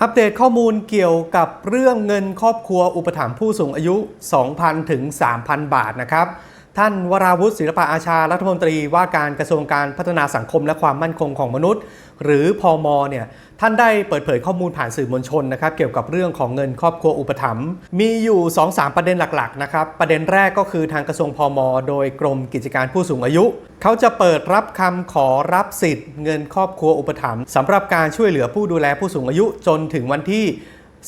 อัปเดตข้อมูลเกี่ยวกับเรื่องเงินครอบครัวอุปถัมภ์ผู้สูงอายุ 2,000 ถึง 3,000 บาทนะครับ ท่านวราวุฒิศิลปะอาชารัฐมนตรีว่าการกระทรวงการพัฒนาสังคมและความมั่นคงของมนุษย์ หรือพอมเนี่ย ท่านได้เปิดเผยข้อมูลผ่านสื่อมวลชนนะครับเกี่ยวกับเรื่องของเงินครอบครัวอุปถัมภ์มีอยู่ 2-3 ประเด็นหลักๆนะครับประเด็นแรกก็คือทางกระทรวงพม โดยกรมกิจการผู้สูงอายุ เขาจะเปิดรับคำขอรับสิทธิ์ เงินครอบครัวอุปถัมภ์สำหรับการช่วยเหลือผู้ดูแลผู้สูงอายุจนถึงวันที่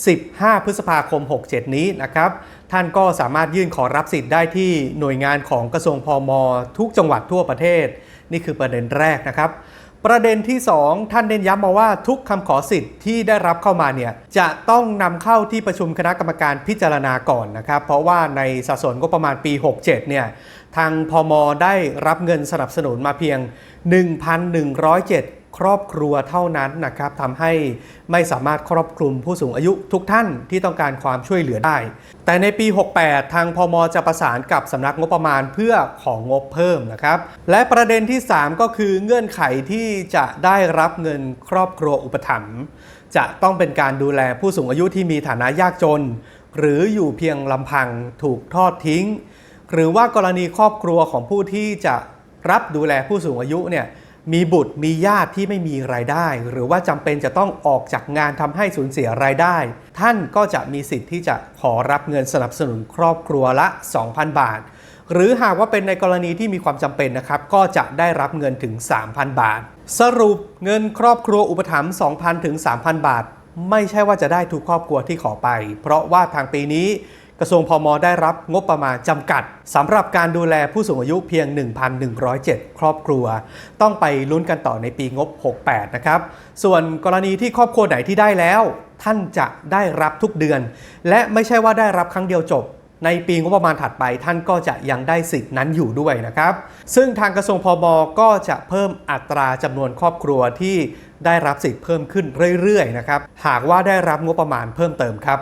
15 พฤษภาคม 67 นี้นะครับท่านก็สามารถยื่นขอรับสิทธิ์ได้ที่หน่วยงานของกระทรวงพม ทุกจังหวัดทั่วประเทศ นี่คือประเด็นแรกนะครับ ประเด็นที่ 2 ท่านเน้นย้ำมาว่าทุกคำขอสิทธิ์ที่ได้รับเข้ามาเนี่ยจะต้องนำเข้าที่ประชุมคณะกรรมการพิจารณาก่อนนะครับ เพราะว่าในสัดส่วนงบประมาณปี 67 เนี่ยทางพมได้รับเงินสนับสนุนมาเพียง 1,107 ครอบครัวเท่านั้นนะครับทำให้ไม่สามารถครอบคลุมผู้สูงอายุทุกท่านที่ต้องการความช่วยเหลือได้ แต่ในปี 68 ทางพมจะประสานกับสำนักงบประมาณเพื่อของงบเพิ่มนะครับ และประเด็นที่ 3 ก็คือเงื่อนไขที่จะได้รับเงินครอบครัวอุปถัมภ์จะต้องเป็นการดูแลผู้สูงอายุที่มีฐานะยากจน หรืออยู่เพียงลำพังถูกทอดทิ้ง หรือว่ากรณีครอบครัวของผู้ที่จะรับดูแลผู้สูงอายุเนี่ย มีบุตรมีญาติที่ไม่มีรายได้ หรือว่าจำเป็นจะต้องออกจากงานทำให้สูญเสียรายได้ ท่านก็จะมีสิทธิ์ที่จะขอรับเงินสนับสนุนครอบครัวละ 2,000 บาท หรือหากว่าเป็นในกรณีที่มีความจำเป็นนะครับ ก็จะได้รับเงินถึง 3,000 บาท สรุปเงินครอบครัวอุปถัมภ์2,000 ถึง 3,000 บาท ไม่ใช่ว่าจะได้ทุกครอบครัวที่ขอไป เพราะว่าทางปีนี้ ระทรวงพอมได้รับงบประมาณจำกัดสำหรับการดูแลผู้สูงอายุเพียง 1,107 ครอบครัว ต้องไปลุ้นกันต่อในปีงบ 68 นะครับ ส่วนกรณีที่ครอบครัวไหนที่ได้แล้ว ท่านจะได้รับทุกเดือน และไม่ใช่ว่าได้รับครั้งเดียวจบในปีงบประมาณถัดไปท่านก็จะยังได้สิทธินั้นอยู่ด้วยนะครับ ซึ่งทางกระทรวงพมก็จะเพิ่มอัตราจำนวนครอบครัวที่ได้รับสิทธิ์เพิ่มขึ้นเรื่อยๆนะครับ หากว่าได้รับงบประมาณเพิ่มเติมครับ